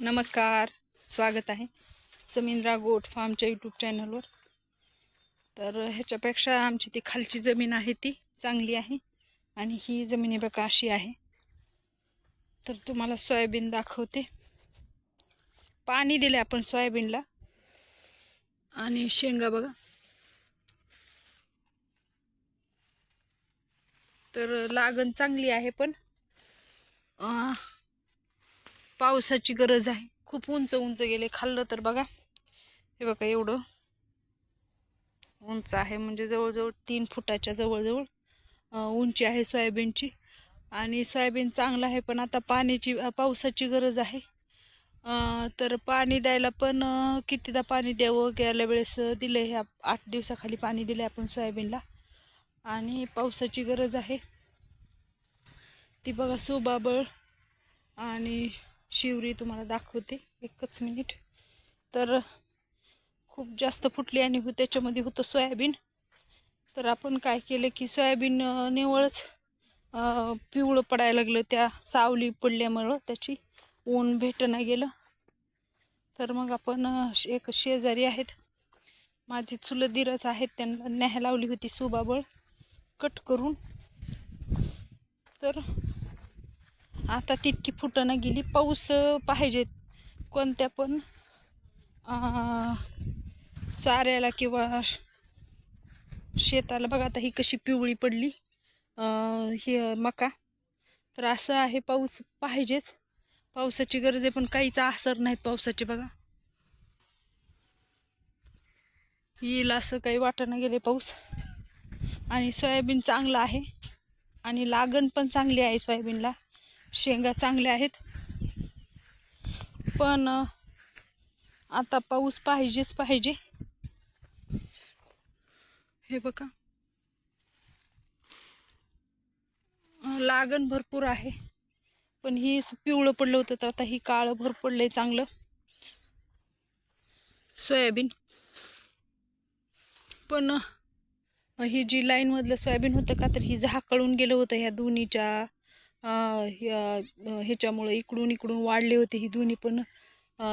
नमस्कार स्वागत आहे समिंद्रा गोट फार्मच्या यूट्यूब चॅनलवर तर ह्याच्यापेक्षा आमची ती खालची जमीन आहे ती चांगली आहे आणि ही जमीन हे बघा अशी आहे. तर तुम्हाला सोयाबीन दाखवते. पाणी दिले आपण सोयाबीनला. आणि शेंगा बघा. तर लागण चांगली आहे पण. पावसाची गरज आहे. खूप उंच उंच गेले. खाल्लं तर बघा. हे बघा एवढं उंच आहे. म्हणजे जवळजवळ तीन फुटाच्या जवळजवळ उंची आहे सोयाबीनची. आणि सोयाबीन चांगलं आहे पण आता पाण्याची पावसाची गरज आहे. तर पाणी द्यायला पण कितीदा पाणी द्यावं? गेल्या वेळेस दिलं हे आठ दिवसाखाली पाणी दिलं आपण सोयाबीनला. आणि पावसाची गरज आहे. ती बघा सुबाबळ आणि शिवरी तुम्हाला दाखवते एकच मिनिट तर खूप जास्त फुटली आणि हो- त्याच्यामध्ये होतं सोयाबीन. तर आपण काय केलं की सोयाबीन निवळच पिवळं पडायला लागलं. त्या सावली पडल्यामुळं त्याची ऊन भेटणं गेलं. तर मग आपण एक शेजारी आहेत. माझी चुलत आहेत त्यांना न्याय लावली होती सुबाबळ. कट करून. तर आता तितकी फुटणं गेली. पाऊस पाहिजेत कोणत्या पण चाऱ्याला किंवा शेताला. बघा आता ही कशी पिवळी पडली. हे ही मका. तर असं आहे पाऊस पाहिजेच पावसाची गरज आहे पण काहीच असर नाहीत पावसाचे बघा. येईल असं काही वाटणं गेले पाऊस. आणि सोयाबीन चांगलं आहे. आणि लागण पण चांगली आहे सोयाबीनला. शेंगा चांगल्या आहेत. पण आता पाऊस पाहिजेच पाहिजे. हे बघा. लागण भरपूर आहे. पण हे पिवळं पडलं होतं तर आता ही काळं भर पडलं आहे चांगलं. सोयाबीन. पण ही जी लाईनमधलं सोयाबीन होतं का तर ही झाकळून गेलं होतं ह्या दोन्हीच्या. ह्याच्यामुळं इकडून इकडून वाढले होते. ही दोन्ही पण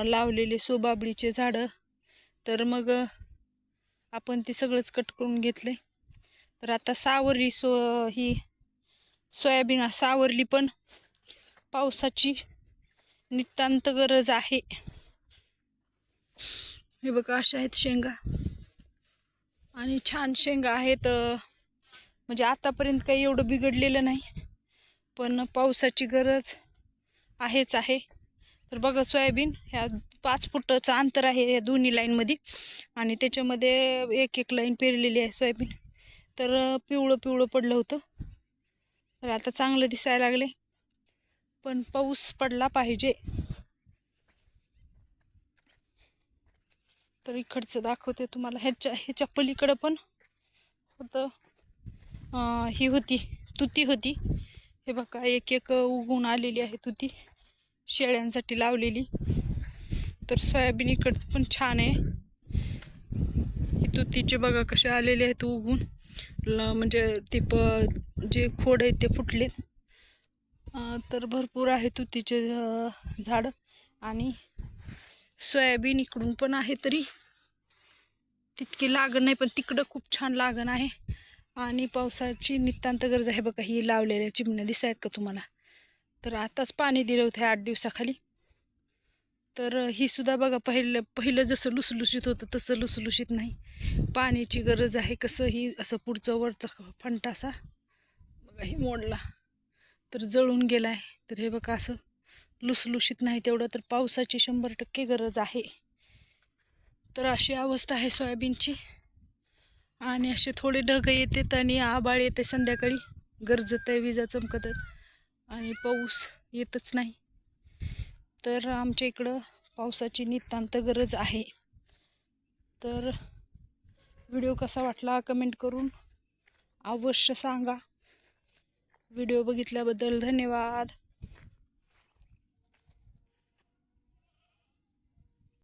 लावलेले सोबाबळीचे झाडं. तर मग आपण ते सगळंच कट करून घेतले. तर आता सावरली सो ही सोयाबीन सावरली पण पावसाची नितांत गरज आहे. हे बघा अशा आहेत शेंगा. आणि छान शेंगा आहेत म्हणजे आतापर्यंत काही एवढं बिघडलेलं नाही. पण पावसाची गरज आहेच आहे. तर बघा सोयाबीन ह्या पाच फुटाचं अंतर आहे या दोन्ही लाईनमध्ये आणि त्याच्यामध्ये एक एक लाईन पेरलेली आहे सोयाबीन. तर पिवळं पिवळं पडलं होतं. तर आता चांगलं दिसायला लागले पण पाऊस पडला पाहिजे. तर इकडचं दाखवते तुम्हाला. ह्याच्या ह्याच्या पलीकडं पण होतं. ही होती तुती होती. हे बघा एक एक उगवून आलेली आहे तुती शेळ्यांसाठी लावलेली. तर सोयाबीन इकडचं पण छान आहे. ही तुतीचे बघा कसे आलेले आहेत उगवून. ल म्हणजे ते प जे खोड आहेत ते फुटलेत. तर भरपूर आहे तुतीचे झाड झाडं. आणि सोयाबीन इकडून पण आहे तरी. तितकी लागण नाही पण तिकडं खूप छान लागण आहे. आणि पावसाची नितांत गरज आहे बघा ही लावलेल्या चिमण्या दिसायत का तुम्हाला? तर आताच पाणी दिलं होतं आठ दिवसाखाली. तर ही सुद्धा बघा पहिलं पहिलं जसं लुसलुशीत होतं तसं लुसलुशीत नाही. पाण्याची गरज आहे कसं ही असं पुढचं वरचं फंटा असा बघा ही मोडला. तर जळून गेला आहे तर हे बघा असं लुसलुशीत नाही तेवढं तर पावसाची शंभर टक्के गरज आहे. तर अशी अवस्था आहे सोयाबीनची. आणि असे थोडे ढग येतात आणि आबाळ येते संध्याकाळी. गरजत आहे विजा चमकतात आणि पाऊस येतच नाही. तर आमच्या इकडं पावसाची नितांत गरज आहे. तर व्हिडिओ कसा वाटला कमेंट करून अवश्य सांगा. व्हिडिओ बघितल्याबद्दल धन्यवाद.